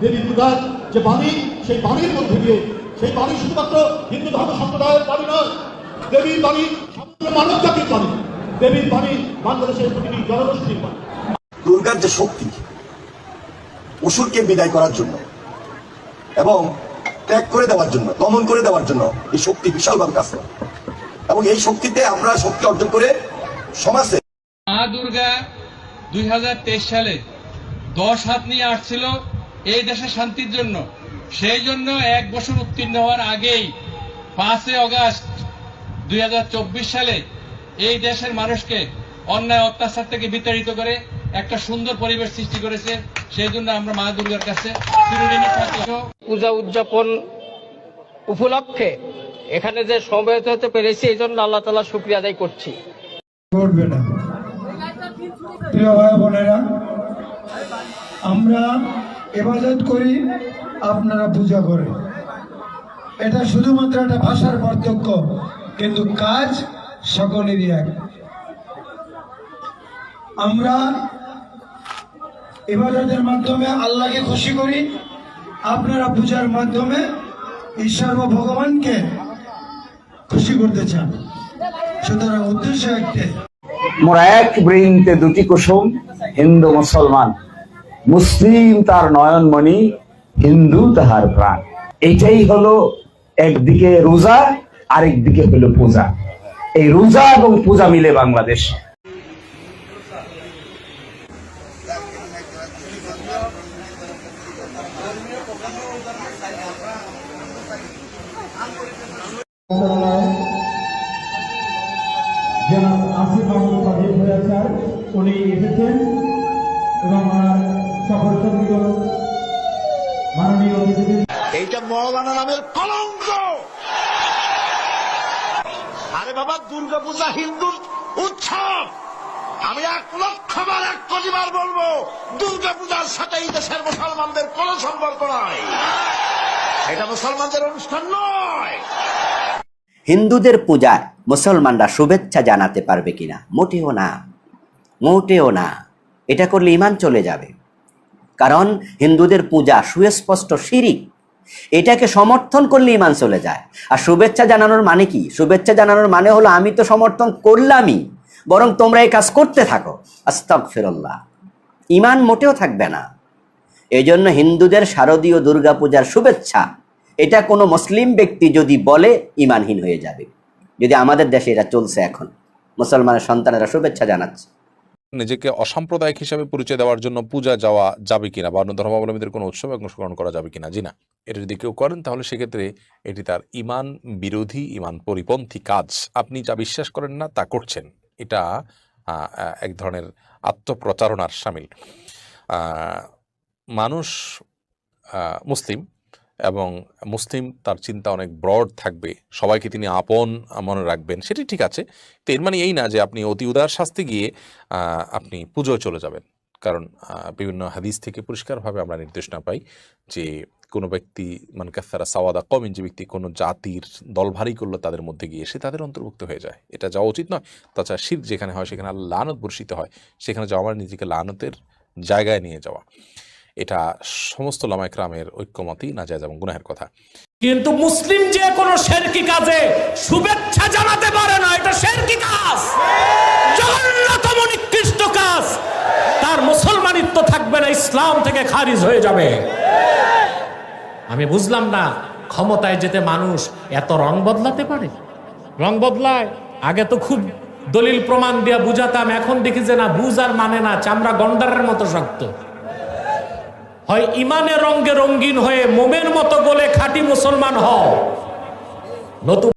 দেবী দুর্গার যে বাণী সেই বাণীর মধ্যে দিয়ে সেই বাণী শুধুমাত্র হিন্দু ধর্ম সম্প্রদায়ের বাণী নয় দেবীর বাণী সমগ্র মানব জাতির বাণী দেবীর বাণী বাংলাদেশের প্রতিটি জনগোষ্ঠীর বাণী। দুর্গার যে শক্তি অসুরকে বিদায় করার জন্য এবং ত্যাগ করে দেওয়ার জন্য দমন করে দেওয়ার জন্য এই শক্তি বিশালভাবে কাজ করে। এবং এই শক্তিতে আমরা শক্তি অর্জন করে সমাজে মা দুর্গা দুই হাজার তেইশ সালে দশ হাত নিয়ে আসছিল। এই দেশের শান্তির জন্য। সেই জন্য এক বছর উত্তীর্ণ হওয়ার আগেই পাঁচই অগাস্ট দুই হাজার চব্বিশ সালে এই দেশের মানুষকে অন্যায় অত্যাচার থেকে বিতাড়িত করে একটা সুন্দর পরিবেশ সৃষ্টি করেছে। সেই জন্য আমরা মা দুর্গার কাছে পূজা উদযাপন উপলক্ষে এখানে যে সমবেত হতে পেরেছি এই জন্য আল্লাহ তালা শুক্রিয়া আদায় করছি। না। প্রিয় ভাই বোনেরা আমরা এবাদত করি, আপনারা পূজা করেন। এটা শুধুমাত্র একটা ভাষার পার্থক্য, কিন্তু কাজ সকলেরই এক। আমরা ইবাদতের মাধ্যমে আল্লাহকে খুশি করি, আপনারা পূজার মাধ্যমে ঈশ্বর ও ভগবানকে খুশি করতে চান। সুতরাং উদ্দেশ্য একটাই। মোরা এক বৃন্তে দুটি কুসুম, হিন্দু, মুসলমান। মুসলিম তার নয়নমণি, হিন্দু তাহার প্রাণ। এটাই হলো একদিকে রোজা, আরেকদিকে হলো পূজা। এই রোজা এবং পূজা মিলে বাংলাদেশ। এবং এইটা মৌলানা নামের কলঙ্ক। আরে বাবা দুর্গা পূজা হিন্দুর উৎসব। আমি এক লক্ষ বার এক কোটি বার বলব দুর্গা পূজার সাথে এই দেশের মুসলমানদের সম্পর্ক এটা মুসলমানদের অনুষ্ঠান নয়। হিন্দুদের পূজায় মুসলমানরা শুভেচ্ছা জানাতে পারবে কিনা? মোটেও না। মোটেও না। এটা করলে ইমান চলে যাবে। কারণ হিন্দুদের পূজা সুস্পষ্ট শিরিক। এটাকে সমর্থন করলে ইমান চলে যায়। আর শুভেচ্ছা জানানোর মানে কি? শুভেচ্ছা জানানোর মানে হলো, আমি তো সমর্থন করলামই, বরং তোমরা এই কাজ করতে থাকো। আস্তাক ফিরল্লাহ ইমান মোটেও থাকবে না। এই জন্য হিন্দুদের শারদীয় দুর্গাপূজার শুভেচ্ছা, এটা কোনো মুসলিম ব্যক্তি যদি বলে ইমানহীন হয়ে যাবে। যদি আমাদের দেশে এটা চলছে এখন, মুসলমানের সন্তানেরা শুভেচ্ছা জানাচ্ছে। নিজেকে অসাম্প্রদায়িক হিসাবে পরিচয় দেওয়ার জন্য পূজা যাওয়া যাবে কিনা বা অন্য ধর্মাবলম্বীদের কোনো উৎসবে অংশগ্রহণ করা যাবে কিনা, জি না। এটা যদি কেউ করেন, তাহলে সেক্ষেত্রে এটি তার ইমান বিরোধী, ইমান পরিপন্থী কাজ। আপনি যা বিশ্বাস করেন না, তা করছেন। এটা এক ধরনের আত্মপ্রচারণার সামিল। মানুষ মুসলিম এবং মুসলিম, তার চিন্তা অনেক ব্রড থাকবে। সবাইকে তিনি আপন মনে রাখবেন, সেটি ঠিক আছে। তো এর মানে এই না যে আপনি অতি উদার শাস্তি গিয়ে আপনি পুজোয় চলে যাবেন। কারণ বিভিন্ন হাদিস থেকে পরিষ্কারভাবে আমরা নির্দেশনা পাই যে, কোনো ব্যক্তি মানে কাসারা সাওয়াদা কমিন যে ব্যক্তি কোনো জাতির দল ভারী করল, তাদের মধ্যে গিয়ে সে তাদের অন্তর্ভুক্ত হয়ে যায়। এটা যাওয়া উচিত নয়। তাছাড়া শীত যেখানে হয়, সেখানে আল্লাহ লানত বর্ষিত হয়। সেখানে যাওয়া মানে নিজেকে লানতের জায়গায় নিয়ে যাওয়া। এটা সমস্ত লামাইকরামের ঐক্যমতই না যায় এবং গুনাহের কথা। কিন্তু মুসলিম যে কোনো শেরকি কাজে শুভেচ্ছা জানাতে পারে না, এটা শেরকি কাজ। জঘন্যতম নিকৃষ্ট কাজ। তার মুসলমানিত্ব থাকবে না, ইসলাম থেকে খারিজ হয়ে যাবে। আমি বুঝলাম না ক্ষমতায় যেতে মানুষ এত রং বদলাতে পারে। রং বদলায়? আগে তো খুব দলিল প্রমাণ দিয়া বুঝাতাম, এখন দেখি যে না বুঝার মানে না, চামড়া গন্ডারের মতো শক্ত। হয় ইমানের রঙ্গে রঙ্গিন হয়ে মোমের মতো গোলে খাঁটি মুসলমান হও। নতুন